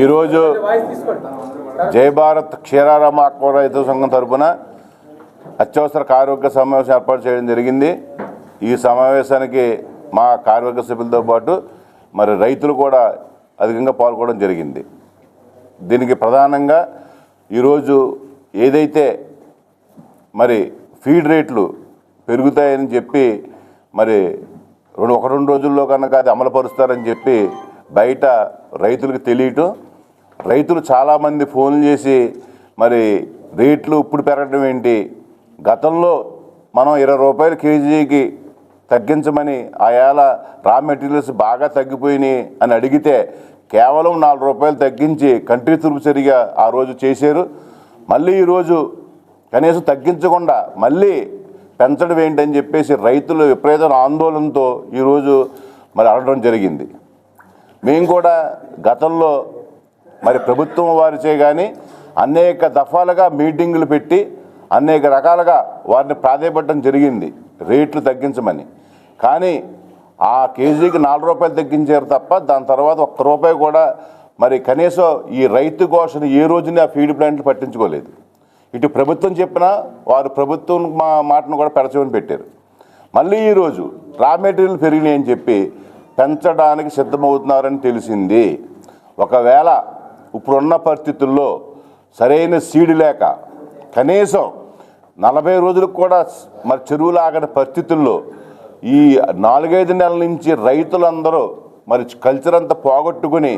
ఈరోజు జై భారత్ క్షీరారామ ఆక్వా రైతు సంఘం తరపున అత్యవసర కార్యవర్గ సమావేశం ఏర్పాటు చేయడం జరిగింది. ఈ సమావేశానికి మా కార్యవర్గ సభ్యులతో పాటు మరి రైతులు కూడా అధికంగా పాల్గొనడం జరిగింది. దీనికి ప్రధానంగా ఈరోజు ఏదైతే మరి ఫీడ్ రేట్లు పెరుగుతాయని చెప్పి మరి రెండు ఒక రెండు రోజుల్లో కనుక అది అమలుపరుస్తారని చెప్పి బయట రైతులకు తెలియటం రైతులు చాలామంది ఫోన్లు చేసి మరి రేట్లు ఇప్పుడు పెరగడం ఏంటి? గతంలో మనం ఇరవై రూపాయలు కేజీకి తగ్గించమని ఆయాల రా మెటీరియల్స్ బాగా తగ్గిపోయినాయి అని అడిగితే కేవలం నాలుగు రూపాయలు తగ్గించి కంట్రీ తురుపు సరిగా ఆ రోజు చేశారు. మళ్ళీ ఈరోజు కనీసం తగ్గించకుండా మళ్ళీ పెంచడం ఏంటని చెప్పేసి రైతులు విపరీత ఆందోళనతో ఈరోజు మరి అడగడం జరిగింది. మేము కూడా గతంలో మరి ప్రభుత్వం వారిచే కానీ అనేక దఫాలుగా మీటింగులు పెట్టి అనేక రకాలుగా వారిని ప్రాధాయపడడం జరిగింది. రేట్లు తగ్గించమని. కానీ ఆ కేజీకి నాలుగు రూపాయలు తగ్గించారు తప్ప దాని తర్వాత ఒక్క రూపాయి కూడా మరి కనీసం ఈ రైతు ఘోషను ఏ రోజున ఆ ఫీడ్ ప్లాంట్లు పట్టించుకోలేదు. ఇటు ప్రభుత్వం చెప్పినా వారు ప్రభుత్వం మా మాటను కూడా పెడచమని పెట్టారు. మళ్ళీ ఈరోజు రా మెటీరియల్ పెరిగినాయని చెప్పి పెంచడానికి సిద్ధమవుతున్నారని తెలిసింది. ఒకవేళ ఇప్పుడున్న పరిస్థితుల్లో సరైన సీడ్ లేక కనీసం నలభై రోజులకు కూడా మరి చెరువులు ఆగని పరిస్థితుల్లో ఈ నాలుగైదు నెలల నుంచి రైతులందరూ మరి కల్చర్ అంతా పోగొట్టుకుని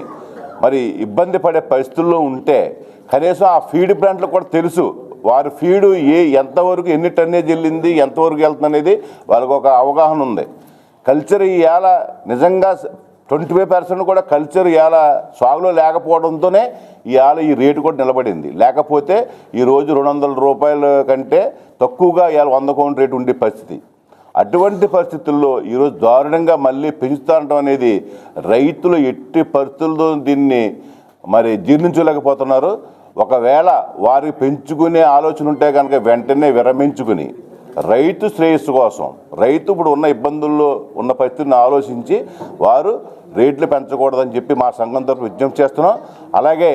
మరి ఇబ్బంది పడే పరిస్థితుల్లో ఉంటే కనీసం ఆ ఫీడ్ ప్లాంట్లు కూడా తెలుసు. వారి ఫీడు ఏ ఎంతవరకు ఎన్ని టన్నేజ్ వెళ్ళింది ఎంతవరకు వెళ్తుంది అనేది వాళ్ళకు ఒక అవగాహన ఉంది. కల్చర్ ఇవాళ నిజంగా ట్వంటీ ఫైవ్ పర్సెంట్ కూడా కల్చర్ ఇవాళ సాగులో లేకపోవడంతోనే ఇవాళ ఈ రేటు కూడా నిలబడింది. లేకపోతే ఈరోజు రెండు వందల రూపాయల కంటే తక్కువగా ఇవాళ వంద కోట్ల రేటు ఉండే పరిస్థితి. అటువంటి పరిస్థితుల్లో ఈరోజు దారుణంగా మళ్ళీ పెంచుతానటం అనేది రైతులు ఎట్టి పరిస్థితుల్లో దీన్ని మరి జీర్ణించలేకపోతున్నారు. ఒకవేళ వారికి పెంచుకునే ఆలోచన ఉంటే కనుక వెంటనే విరమించుకుని రైతు శ్రేయస్సు కోసం రైతు ఇప్పుడు ఉన్న ఇబ్బందుల్లో ఉన్న పరిస్థితిని ఆలోచించి వారు రేట్లు పెంచకూడదని చెప్పి మా సంఘం తరఫు విజ్ఞప్తి చేస్తున్నాం. అలాగే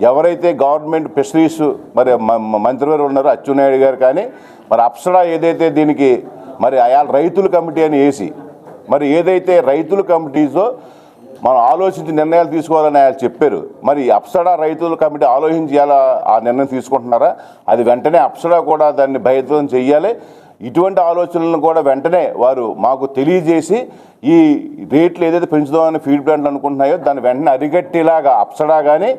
ఎవరైతే గవర్నమెంట్ ఫిషరీస్ మరి మ- మంత్రివారు ఉన్నారో అచ్చెన్నాయుడు గారు కానీ మరి అప్సరా ఏదైతే దీనికి మరి అయా రైతుల కమిటీ అని వేసి మరి ఏదైతే రైతుల కమిటీసో మనం ఆలోచించి నిర్ణయాలు తీసుకోవాలని ఆయన చెప్పారు. మరి అప్సడా రైతుల కమిటీ ఆలోచించి ఎలా ఆ నిర్ణయం తీసుకుంటున్నారా? అది వెంటనే అప్సడా కూడా దాన్ని బహిర్గతం చేయాలి ఇటువంటి ఆలోచనలను కూడా వెంటనే వారు మాకు తెలియజేసి ఈ రేట్లు ఏదైతే పెంచుదామని ఫీడ్ ప్లాంట్లు అనుకుంటున్నాయో దాన్ని వెంటనే అరిగట్టేలాగా అప్సడా కానీ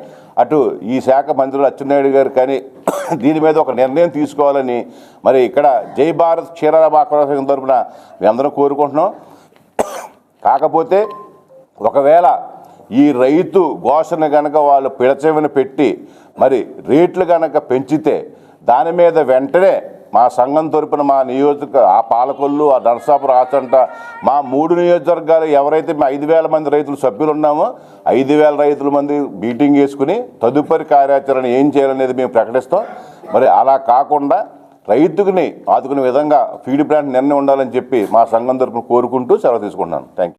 అటు ఈ శాఖ మంత్రులు అచ్చెన్నాయుడు గారు కానీ దీని మీద ఒక నిర్ణయం తీసుకోవాలని మరి ఇక్కడ జై భారత్ క్షీరారామ ఆక్రోశ సంఘం తరపున మేమందరం కోరుకుంటున్నాం. కాకపోతే ఒకవేళ ఈ రైతు ఘోషణ గనక వాళ్ళు పిడచెవిన పెట్టి మరి రేట్లు గనక పెంచితే దాని మీద వెంటనే మా సంఘం తరపున మా నియోజక ఆ పాలకొల్లు ఆ నరసాపురం ఆచంట మా మూడు నియోజకవర్గాలు ఎవరైతే మా ఐదు వేల మంది రైతులు సభ్యులు ఉన్నామో ఐదు వేల రైతుల మంది మీటింగ్ వేసుకుని తదుపరి కార్యాచరణ ఏం చేయాలనేది మేము ప్రకటిస్తాం. మరి అలా కాకుండా రైతుకుని ఆదుకునే విధంగా ఫీడ్ ప్లాంట్ నిర్ణయం ఉండాలని చెప్పి మా సంఘం తరపున కోరుకుంటూ సెలవు తీసుకుంటున్నాను. Thank you